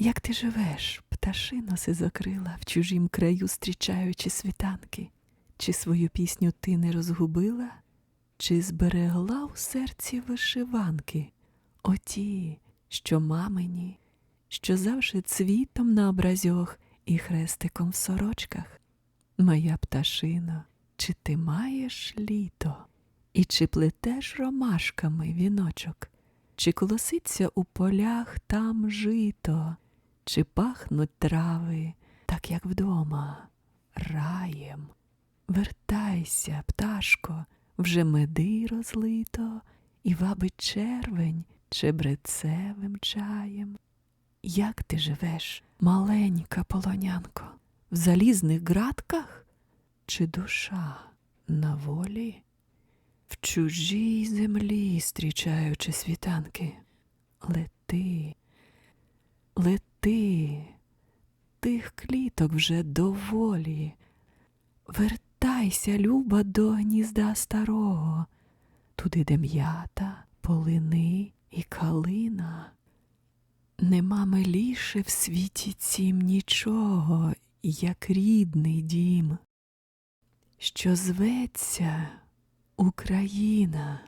Як ти живеш, пташино сизокрила, в чужім краю зустрічаючи світанки? Чи свою пісню ти не розгубила, чи зберегла у серці вишиванки? Оті, що мамині, що завжди цвітом на образьох і хрестиком в сорочках? Моя пташино, чи ти маєш літо? І чи плетеш ромашками віночок? Чи колоситься у полях там жито, чи пахнуть трави, так як вдома, раєм? Вертайся, пташко, вже меди розлито, і вабить червень чебрецевим чаєм. Як ти живеш, маленька полонянко, в залізних ґратках? Чи душа на волі? В чужій землі, зустрічаючи світанки, лети, лети, тих кліток вже доволі. Вертайся, люба, до гнізда старого, туди, де м'ята, полини і калина. Нема миліше в світі цім нічого, як рідний дім, що зветься Україна.